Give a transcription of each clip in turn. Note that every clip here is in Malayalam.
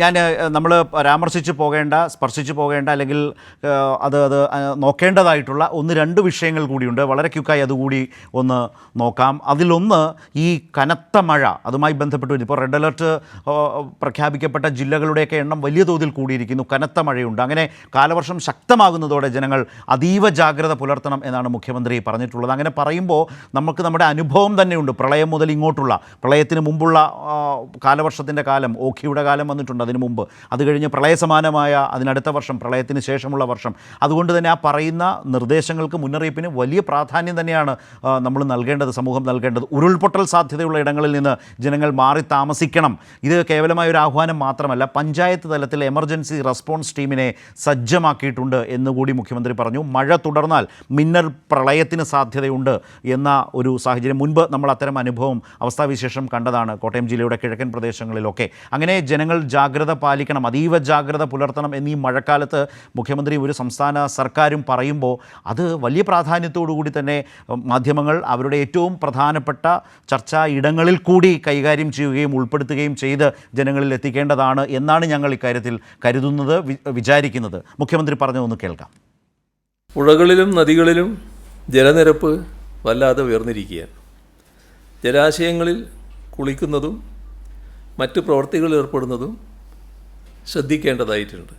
ഞാൻ നമ്മൾ പരാമർശിച്ച് പോകേണ്ട സ്പർശിച്ച് പോകേണ്ട അല്ലെങ്കിൽ അത് അത് നോക്കേണ്ടതായിട്ടുള്ള ഒന്ന് രണ്ട് വിഷയങ്ങൾ കൂടിയുണ്ട്. വളരെ ക്യുക്കായി അതുകൂടി ഒന്ന് നോക്കാം. അതിലൊന്ന് ഈ കനത്ത മഴ അതുമായി ബന്ധപ്പെട്ട് ഇപ്പോൾ റെഡ് അലർട്ട് പ്രഖ്യാപിക്കപ്പെട്ട ജില്ലകളുടെയൊക്കെ എണ്ണം വലിയ തോതിൽ കൂടിയിരിക്കുന്നു. കനത്ത മഴയുണ്ട്. അങ്ങനെ കാലവർഷം ശക്തമാകുന്നതോടെ ജനങ്ങൾ അതീവ ജാഗ്രത പുലർത്തണം എന്നാണ് മുഖ്യമന്ത്രി പറഞ്ഞിട്ടുള്ളത്. അങ്ങനെ പറയുമ്പോൾ നമുക്ക് നമ്മുടെ അനുഭവം തന്നെയുണ്ട്. പ്രളയം മുതൽ ഇങ്ങോട്ടുള്ള പ്രളയത്തിന് മുമ്പുള്ള കാലവർഷത്തിന്റെ കാലം ഓഖിയുടെ കാലം വന്നിട്ടുണ്ട്. അതിന് മുമ്പ്. അത് കഴിഞ്ഞ് പ്രളയസമാനമായ അതിനടുത്ത വർഷം പ്രളയത്തിന് ശേഷമുള്ള വർഷം. അതുകൊണ്ട് തന്നെ ആ പറയുന്ന നിർദ്ദേശങ്ങൾക്ക് മുന്നറിയിപ്പിന് വലിയ പ്രാധാന്യം തന്നെയാണ് നമ്മൾ നൽകേണ്ടത് സമൂഹം നൽകേണ്ടത്. ഉരുൾപൊട്ടൽ സാധ്യതയുള്ള ഇടങ്ങളിൽ നിന്ന് ജനങ്ങൾ മാറി താമസിക്കണം. ഇത് കേവലമായ ഒരു ആഹ്വാനം മാത്രമല്ല പഞ്ചായത്ത് തലത്തിൽ എമർജൻസി റെസ്പോൺസ് ടീമിനെ സജ്ജമാക്കിയിട്ടുണ്ട് എന്നുകൂടി മുഖ്യമന്ത്രി പറഞ്ഞു. മഴ തുടർന്നാൽ മിന്നൽ പ്രളയത്തിന് സാധ്യതയുണ്ട് എന്ന ഒരു സാഹചര്യം മുൻപ് നമ്മൾ അത്തരം അനുഭവം അവസ്ഥാവിശേഷം കണ്ടതാണ് കോട്ടയം ജില്ലയുടെ കിഴക്കൻ പ്രദേശങ്ങളിലൊക്കെ. അങ്ങനെ ജനങ്ങൾ ജാഗ്രത പാലിക്കണം അതീവ ജാഗ്രത പുലർത്തണം എന്നീ മഴക്കാലത്ത് മുഖ്യമന്ത്രി ഒരു സംസ്ഥാന സർക്കാരും പറയുമ്പോൾ അത് വലിയ പ്രാധാന്യത്തോടു കൂടി തന്നെ മാധ്യമങ്ങൾ അവരുടെ ഏറ്റവും പ്രധാനപ്പെട്ട ചർച്ചാ ഇടങ്ങളിൽ കൂടി കൈകാര്യം ചെയ്യുകയും ഉൾപ്പെടുത്തുകയും ചെയ്ത് ജനങ്ങളിൽ എത്തിക്കേണ്ടതാണ് എന്നാണ് ഞങ്ങൾ ഇക്കാര്യത്തിൽ കരുതുന്നത് വിചാരിക്കുന്നത്. മുഖ്യമന്ത്രി പറഞ്ഞതൊന്ന് കേൾക്കാം. പുഴകളിലും നദികളിലും ജലനിരപ്പ് വല്ലാതെ ഉയർന്നിരിക്കുകയാണ്. ജലാശയങ്ങളിൽ കുളിക്കുന്നതും മറ്റ് പ്രവർത്തികളിൽ ഏർപ്പെടുന്നതും ശ്രദ്ധിക്കേണ്ടതായിട്ടുണ്ട്.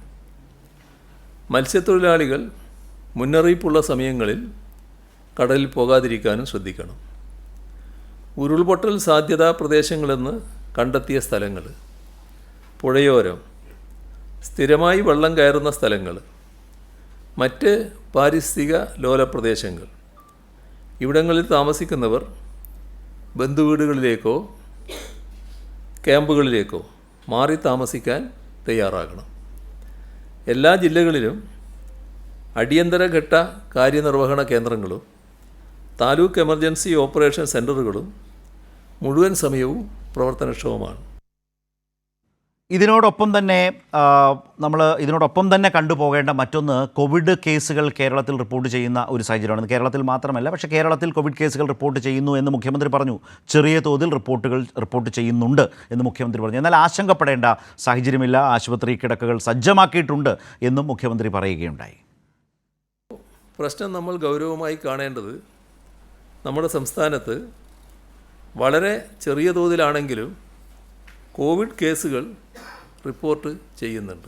മത്സ്യത്തൊഴിലാളികൾ മുന്നറിയിപ്പുള്ള സമയങ്ങളിൽ കടലിൽ പോകാതിരിക്കാനും ശ്രദ്ധിക്കണം. ഉരുൾപൊട്ടൽ സാധ്യതാ പ്രദേശങ്ങളെന്ന് കണ്ടെത്തിയ സ്ഥലങ്ങൾ പുഴയോരം സ്ഥിരമായി വെള്ളം കയറുന്ന സ്ഥലങ്ങൾ മറ്റ് പാരിസ്ഥിതിക ലോല പ്രദേശങ്ങൾ. ഇവിടങ്ങളിൽ താമസിക്കുന്നവർ ബന്ധുവീടുകളിലേക്കോ ക്യാമ്പുകളിലേക്കോ മാറി താമസിക്കാൻ തയ്യാറാകണം. എല്ലാ ജില്ലകളിലും അടിയന്തരഘട്ട കാര്യനിർവഹണ കേന്ദ്രങ്ങളും താലൂക്ക് എമർജൻസി ഓപ്പറേഷൻ സെന്ററുകളും മുഴുവൻ സമയവും പ്രവർത്തനക്ഷമമാണ്. ഇതിനോടൊപ്പം തന്നെ നമ്മൾ ഇതിനോടൊപ്പം തന്നെ കണ്ടുപോകേണ്ട മറ്റൊന്ന് കോവിഡ് കേസുകൾ കേരളത്തിൽ റിപ്പോർട്ട് ചെയ്യുന്ന ഒരു സാഹചര്യമാണ്. കേരളത്തിൽ മാത്രമല്ല പക്ഷേ കേരളത്തിൽ കോവിഡ് കേസുകൾ റിപ്പോർട്ട് ചെയ്യുന്നു എന്ന് മുഖ്യമന്ത്രി പറഞ്ഞു. ചെറിയ തോതിൽ റിപ്പോർട്ടുകൾ റിപ്പോർട്ട് ചെയ്യുന്നുണ്ട് എന്ന് മുഖ്യമന്ത്രി പറഞ്ഞു. എന്നാൽ ആശങ്കപ്പെടേണ്ട സാഹചര്യമില്ല. ആശുപത്രി കിടക്കകൾ സജ്ജമാക്കിയിട്ടുണ്ട് എന്നും മുഖ്യമന്ത്രി പറയുകയുണ്ടായി. പ്രശ്നം നമ്മൾ ഗൗരവമായി കാണേണ്ടത് നമ്മുടെ സംസ്ഥാനത്ത് വളരെ ചെറിയ തോതിലാണെങ്കിലും കോവിഡ് കേസുകൾ റിപ്പോർട്ട് ചെയ്യുന്നുണ്ട്.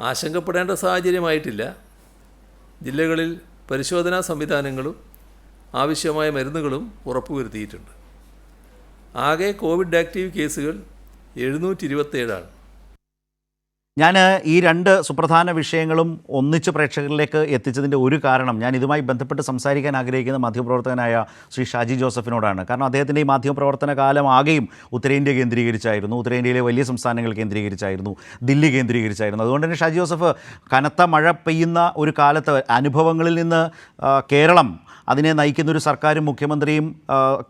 ആശങ്കപ്പെടേണ്ട സാഹചര്യമായിട്ടില്ല. ജില്ലകളിൽ പരിശോധനാ സംവിധാനങ്ങളും ആവശ്യമായ മരുന്നുകളും ഉറപ്പുവരുത്തിയിട്ടുണ്ട്. ആകെ കോവിഡ് ആക്റ്റീവ് കേസുകൾ എഴുന്നൂറ്റി ഇരുപത്തേഴാണ് ഞാൻ ഈ രണ്ട് സുപ്രധാന വിഷയങ്ങളും ഒന്നിച്ച് പ്രേക്ഷകരിലേക്ക് എത്തിച്ചതിന്റെ ഒരു കാരണം ഞാൻ ഇതുമായി ബന്ധപ്പെട്ട് സംസാരിക്കാൻ ആഗ്രഹിക്കുന്ന മാധ്യമപ്രവർത്തകനായ ശ്രീ ഷാജി ജോസഫിനോടാണ്. കാരണം അദ്ദേഹത്തിന്റെ ഈ മാധ്യമപ്രവർത്തന കാലം ആകെയും ഉത്തരേന്ത്യ കേന്ദ്രീകരിച്ചായിരുന്നു. ഉത്തരേന്ത്യയിലെ വലിയ സംസ്ഥാനങ്ങൾ കേന്ദ്രീകരിച്ചായിരുന്നു. ദില്ലി കേന്ദ്രീകരിച്ചായിരുന്നു. അതുകൊണ്ട് തന്നെ ഷാജി ജോസഫ് കനത്ത മഴ പെയ്യുന്ന ഒരു കാലത്ത് അനുഭവങ്ങളിൽ നിന്ന് കേരളം അതിനെ നയിക്കുന്ന ഒരു സർക്കാരും മുഖ്യമന്ത്രിയും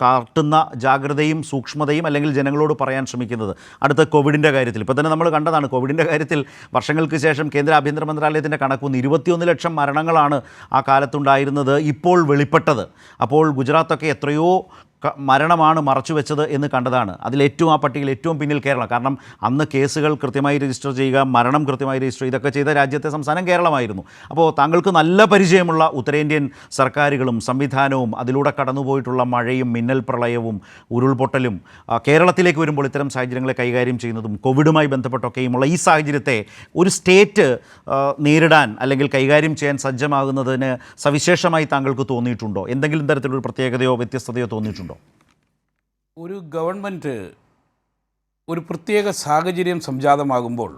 കാട്ടുന്ന ജാഗ്രതയും സൂക്ഷ്മതയും അല്ലെങ്കിൽ ജനങ്ങളോട് പറയാൻ ശ്രമിക്കുന്നത്. അടുത്ത കോവിഡിന്റെ കാര്യത്തിൽ. ഇപ്പോൾ തന്നെ നമ്മൾ കണ്ടതാണ് കോവിഡിന്റെ കാര്യത്തിൽ വർഷങ്ങൾക്ക് ശേഷം കേന്ദ്ര ആഭ്യന്തര മന്ത്രാലയത്തിന്റെ കണക്കുന്ന് ഇരുപത്തിയൊന്ന് ലക്ഷം മരണങ്ങളാണ് ആ കാലത്തുണ്ടായിരുന്നത് ഇപ്പോൾ വെളിപ്പെട്ടത്. അപ്പോൾ ഗുജറാത്തൊക്കെ എത്രയോ മരണമാണ് മറച്ചു വെച്ചത് എന്ന് കണ്ടതാണ്. അതിലേറ്റവും ആ പട്ടികയിൽ ഏറ്റവും പിന്നിൽ കേരളം. കാരണം അന്ന് കേസുകൾ കൃത്യമായി രജിസ്റ്റർ ചെയ്യുക മരണം കൃത്യമായി രജിസ്റ്റർ ഇതൊക്കെ ചെയ്ത രാജ്യത്തെ സംസ്ഥാനം കേരളമായിരുന്നു. അപ്പോൾ താങ്കൾക്ക് നല്ല പരിചയമുള്ള ഉത്തരേന്ത്യൻ സർക്കാരുകളും സംവിധാനവും അതിലൂടെ കടന്നുപോയിട്ടുള്ള മഴയും മിന്നൽ പ്രളയവും ഉരുൾപൊട്ടലും കേരളത്തിലേക്ക് വരുമ്പോൾ ഇത്തരം സാഹചര്യങ്ങളെ കൈകാര്യം ചെയ്യുന്നതും കോവിഡുമായി ബന്ധപ്പെട്ടൊക്കെയുമുള്ള ഈ സാഹചര്യത്തെ ഒരു സ്റ്റേറ്റ് നേരിടാൻ അല്ലെങ്കിൽ കൈകാര്യം ചെയ്യാൻ സജ്ജമാകുന്നതിന് സവിശേഷമായി താങ്കൾക്ക് തോന്നിയിട്ടുണ്ടോ? എന്തെങ്കിലും തരത്തിലൊരു പ്രത്യേകതയോ വ്യത്യസ്തതയോ തോന്നിയിട്ടുണ്ടോ? ഒരു ഗവൺമെന്റ് ഒരു പ്രത്യേക സാഹചര്യം സംജാതമാകുമ്പോൾ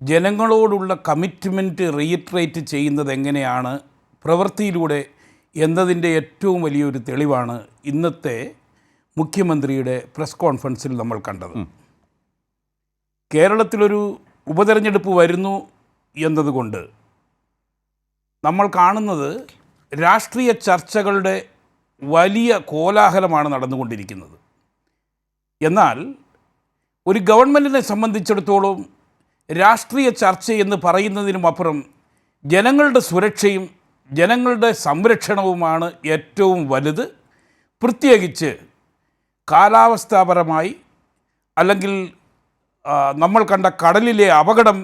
ജനങ്ങളോടുള്ള കമ്മിറ്റ്മെന്റ് റീട്രേറ്റ് ചെയ്യുന്നത് എങ്ങനെയാണ് പ്രവൃത്തിയിലൂടെ എന്നതിന്റെ ഏറ്റവും വലിയൊരു തെളിവാണ് ഇന്നത്തെ മുഖ്യമന്ത്രിയുടെ പ്രസ് കോൺഫറൻസിൽ നമ്മൾ കണ്ടത്. കേരളത്തിലൊരു ഉപതെരഞ്ഞെടുപ്പ് വരുന്നു എന്നതുകൊണ്ട് നമ്മൾ കാണുന്നത് രാഷ്ട്രീയ ചർച്ചകളുടെ വലിയ കോലാഹലമാണ് നടന്നുകൊണ്ടിരിക്കുന്നത്. എന്നാൽ ഒരു ഗവൺമെന്റിനെ സംബന്ധിച്ചിടത്തോളം രാഷ്ട്രീയ ചർച്ച എന്ന് പറയുന്നതിനും അപ്പുറം ജനങ്ങളുടെ സുരക്ഷയും ജനങ്ങളുടെ സംരക്ഷണവുമാണ് ഏറ്റവും വലുത്. പ്രത്യേകിച്ച് കാലാവസ്ഥാപരമായി അല്ലെങ്കിൽ നമ്മൾ കണ്ട കടലിലെ അപകടം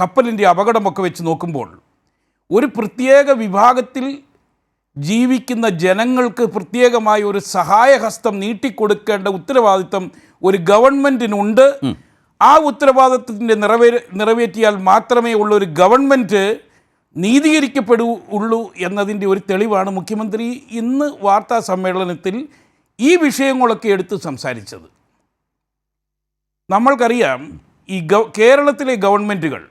കപ്പലിന്റെ അപകടമൊക്കെ വെച്ച് നോക്കുമ്പോൾ ഒരു പ്രത്യേക വിഭാഗത്തിൽ ജീവിക്കുന്ന ജനങ്ങൾക്ക് പ്രത്യേകമായ ഒരു സഹായഹസ്തം നീട്ടിക്കൊടുക്കേണ്ട ഉത്തരവാദിത്തം ഒരു ഗവൺമെന്റിനുണ്ട് ആ ഉത്തരവാദിത്തത്തിന്റെ നിറവേ നിറവേറ്റിയാൽ മാത്രമേ ഉള്ള ഒരു ഗവൺമെന്റ് നീതീകരിക്കപ്പെടൂ ഉള്ളൂ എന്നതിന്റെ ഒരു തെളിവാണ് മുഖ്യമന്ത്രി ഇന്ന് വാർത്താ സമ്മേളനത്തിൽ ഈ വിഷയങ്ങളൊക്കെ എടുത്ത് സംസാരിച്ചത്. നമ്മൾക്കറിയാം ഈ ഗവ കേരളത്തിലെ ഗവൺമെന്റുകൾ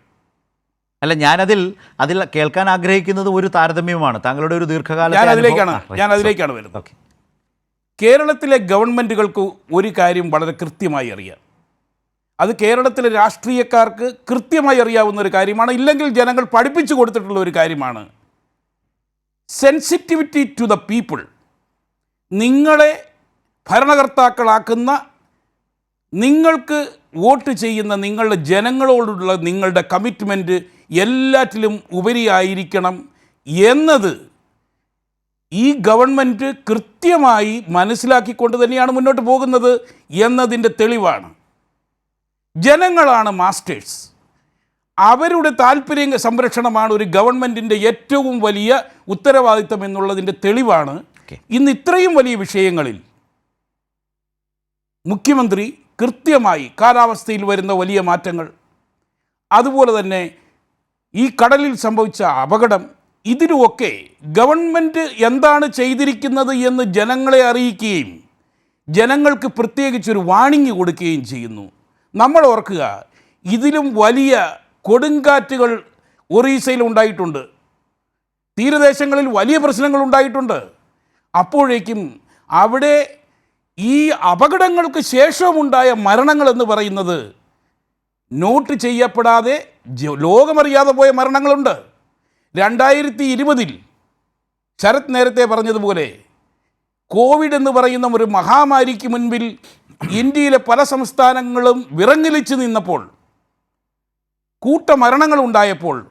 അല്ല ഞാനതിൽ അതിൽ കേൾക്കാൻ ആഗ്രഹിക്കുന്നത് ഒരു താരതമ്യമാണ് താങ്കളുടെ ഒരു ദീർഘകാല ഞാൻ അതിലേക്കാണ് ഞാൻ അതിലേക്കാണ് വരുന്നത്. ഓക്കെ കേരളത്തിലെ ഗവൺമെന്റുകൾക്ക് ഒരു കാര്യം വളരെ കൃത്യമായി അറിയാം. അത് കേരളത്തിലെ രാഷ്ട്രീയക്കാർക്ക് കൃത്യമായി അറിയാവുന്ന ഒരു കാര്യമാണ്. ഇല്ലെങ്കിൽ ജനങ്ങൾ പഠിപ്പിച്ചു കൊടുത്തിട്ടുള്ള ഒരു കാര്യമാണ്. സെൻസിറ്റിവിറ്റി ടു ദ പീപ്പിൾ നിങ്ങളെ ഭരണകർത്താക്കളാക്കുന്ന നിങ്ങൾക്ക് വോട്ട് ചെയ്യുന്ന നിങ്ങളുടെ ജനങ്ങളോടുള്ള നിങ്ങളുടെ കമ്മിറ്റ്മെന്റ് എല്ലാറ്റിലും ഉപരിയായിരിക്കണം എന്നത് ഈ ഗവൺമെന്റ് കൃത്യമായി മനസ്സിലാക്കിക്കൊണ്ട് തന്നെയാണ് മുന്നോട്ട് പോകുന്നത് എന്നതിന്റെ തെളിവാണ്. ജനങ്ങളാണ് മാസ്റ്റേഴ്സ് അവരുടെ താല്പര്യ സംരക്ഷണമാണ് ഒരു ഗവൺമെന്റിന്റെ ഏറ്റവും വലിയ ഉത്തരവാദിത്തം എന്നുള്ളതിന്റെ തെളിവാണ്. ഇന്ന് ഇത്രയും വലിയ വിഷയങ്ങളിൽ മുഖ്യമന്ത്രി കൃത്യമായി കാലാവസ്ഥയിൽ വരുന്ന വലിയ മാറ്റങ്ങൾ. അതുപോലെ തന്നെ ഈ കടലിൽ സംഭവിച്ച അപകടം ഇതിലുമൊക്കെ ഗവൺമെന്റ് എന്താണ് ചെയ്തിരിക്കുന്നത് എന്ന് ജനങ്ങളെ അറിയിക്കുകയും ജനങ്ങൾക്ക് പ്രത്യേകിച്ചൊരു വാണിംഗ് കൊടുക്കുകയും ചെയ്യുന്നു. നമ്മൾ ഓർക്കുക ഇതിലും വലിയ കൊടുങ്കാറ്റുകൾ ഒറീസയിൽ ഉണ്ടായിട്ടുണ്ട്. തീരദേശങ്ങളിൽ വലിയ പ്രശ്നങ്ങൾ ഉണ്ടായിട്ടുണ്ട്. അപ്പോഴേക്കും അവിടെ ഈ അപകടങ്ങൾക്ക് ശേഷമുണ്ടായ മരണങ്ങൾ എന്ന് പറയുന്നത് നോട്ട് ചെയ്യപ്പെടാതെ ലോകമറിയാതെ പോയ മരണങ്ങളുണ്ട്. രണ്ടായിരത്തി ഇരുപതിൽ ശരത് നേരത്തെ പറഞ്ഞതുപോലെ കോവിഡ് എന്ന് പറയുന്ന ഒരു മഹാമാരിക്ക് മുൻപിൽ ഇന്ത്യയിലെ പല സംസ്ഥാനങ്ങളും വിറങ്ങലിച്ച് നിന്നപ്പോൾ കൂട്ടമരണങ്ങൾ ഉണ്ടായപ്പോൾ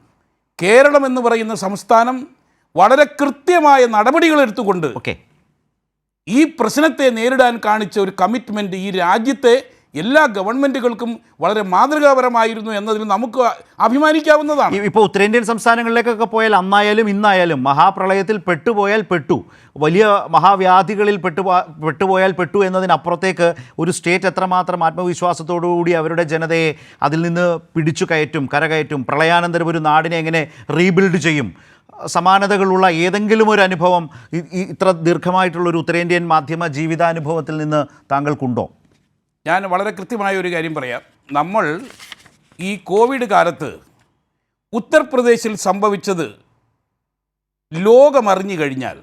കേരളം എന്ന് പറയുന്ന സംസ്ഥാനം വളരെ കൃത്യമായ നടപടികൾ എടുത്തുകൊണ്ട് ഓക്കെ. ഈ പ്രശ്നത്തെ നേരിടാൻ കാണിച്ച ഒരു കമ്മിറ്റ്മെന്റ് ഈ രാജ്യത്തെ എല്ലാ ഗവൺമെന്റുകൾക്കും വളരെ മാതൃകാപരമായിരുന്നു എന്നതിൽ നമുക്ക് അഭിമാനിക്കാവുന്നതാണ്. ഇപ്പോൾ ഉത്തരേന്ത്യൻ സംസ്ഥാനങ്ങളിലേക്കൊക്കെ പോയാൽ അന്നായാലും ഇന്നായാലും മഹാപ്രളയത്തിൽ പെട്ടുപോയാൽ പെട്ടു. വലിയ മഹാവ്യാധികളിൽ പെട്ടു പെട്ടുപോയാൽ പെട്ടു എന്നതിനപ്പുറത്തേക്ക് ഒരു സ്റ്റേറ്റ് എത്രമാത്രം ആത്മവിശ്വാസത്തോടുകൂടി അവരുടെ ജനതയെ അതിൽ നിന്ന് പിടിച്ചു കയറ്റും കരകയറ്റും പ്രളയാനന്തരം ഒരു നാടിനെ എങ്ങനെ റീബിൽഡ് ചെയ്യും? സമാനതകളുള്ള ഏതെങ്കിലും ഒരു അനുഭവം ഇത്ര ദീർഘമായിട്ടുള്ള ഒരു ഉത്തരേന്ത്യൻ മാധ്യമ ജീവിതാനുഭവത്തിൽ നിന്ന് താങ്കൾക്കുണ്ടോ? ഞാൻ വളരെ കൃത്യമായ ഒരു കാര്യം പറയാം. നമ്മൾ ഈ കോവിഡ് കാലത്ത് ഉത്തർപ്രദേശിൽ സംഭവിച്ചത് ലോകമറിഞ്ഞു കഴിഞ്ഞാൽ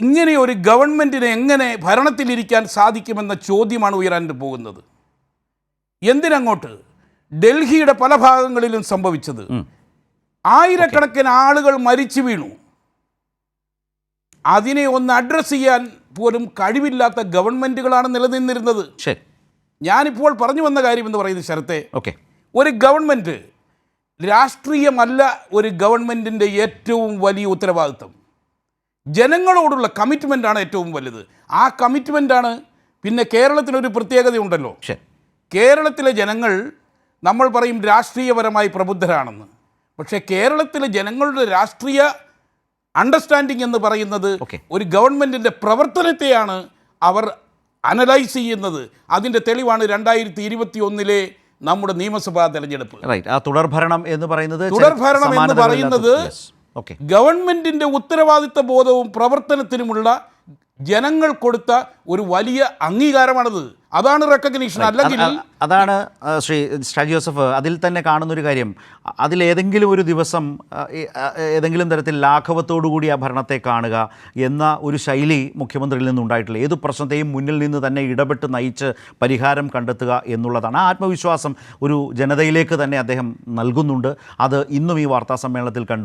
ഇങ്ങനെ ഒരു ഗവൺമെന്റിന് എങ്ങനെ ഭരണത്തിലിരിക്കാൻ സാധിക്കുമെന്ന ചോദ്യമാണ് ഉയരാൻ പോകുന്നത്. എന്തിനങ്ങോട്ട്? ഡൽഹിയുടെ പല ഭാഗങ്ങളിലും സംഭവിച്ചത്. ആയിരക്കണക്കിന് ആളുകൾ മരിച്ചു വീണു. അതിനെ ഒന്ന് അഡ്രസ്സ് ചെയ്യാൻ പോലും കഴിവില്ലാത്ത ഗവൺമെന്റുകളാണ് നിലനിന്നിരുന്നത്. ശരി. ഞാനിപ്പോൾ പറഞ്ഞു വന്ന കാര്യം എന്ന് പറയുന്നത് ശരത്തെ ഓക്കെ. ഒരു ഗവൺമെന്റ് രാഷ്ട്രീയമല്ല ഒരു ഗവൺമെന്റിന്റെ ഏറ്റവും വലിയ ഉത്തരവാദിത്വം. ജനങ്ങളോടുള്ള കമ്മിറ്റ്മെന്റാണ് ഏറ്റവും വലുത്. ആ കമ്മിറ്റ്മെന്റാണ് പിന്നെ കേരളത്തിനൊരു പ്രത്യേകതയുണ്ടല്ലോ കേരളത്തിലെ ജനങ്ങൾ നമ്മൾ പറയും രാഷ്ട്രീയപരമായി പ്രബുദ്ധരാണെന്ന്. പക്ഷേ കേരളത്തിലെ ജനങ്ങളുടെ രാഷ്ട്രീയ അണ്ടർസ്റ്റാൻഡിംഗ് എന്ന് പറയുന്നത്. ഒരു ഗവൺമെന്റിന്റെ പ്രവർത്തനത്തെയാണ് അവർ അനലൈസ് ചെയ്യുന്നത്. അതിന്റെ തെളിവാണ് രണ്ടായിരത്തി ഇരുപത്തി ഒന്നിലെ നമ്മുടെ നിയമസഭാ തെരഞ്ഞെടുപ്പ്. തുടർഭരണം എന്ന് പറയുന്നത് തുടർഭരണം എന്ന് പറയുന്നത് ഗവൺമെന്റിന്റെ ഉത്തരവാദിത്ത ബോധവും പ്രവർത്തനത്തിനുമുള്ള ജനങ്ങൾ കൊടുത്ത ഒരു വലിയ അംഗീകാരമാണത്. അതാണ് റെക്കഗ്നീഷൻ അല്ലെങ്കിൽ അതാണ് ശ്രീ ഷാജി ജോസഫ് അതിൽ തന്നെ കാണുന്നൊരു കാര്യം. അതിൽ അതിലേതെങ്കിലും ഒരു ദിവസം ഏതെങ്കിലും തരത്തിൽ ലാഘവത്തോടുകൂടി ആ ഭരണത്തെ കാണുക എന്ന ഒരു ശൈലി മുഖ്യമന്ത്രിയിൽ നിന്നുണ്ടായിട്ടില്ല. ഏത് പ്രശ്നത്തെയും മുന്നിൽ നിന്ന് തന്നെ ഇടപെട്ട് നയിച്ച് പരിഹാരം കണ്ടെത്തുക എന്നുള്ളതാണ്. ആ ആത്മവിശ്വാസം ഒരു ജനതയിലേക്ക് തന്നെ അദ്ദേഹം നൽകുന്നുണ്ട്. അത് ഇന്നും ഈ വാർത്താ സമ്മേളനത്തിൽ കണ്ടു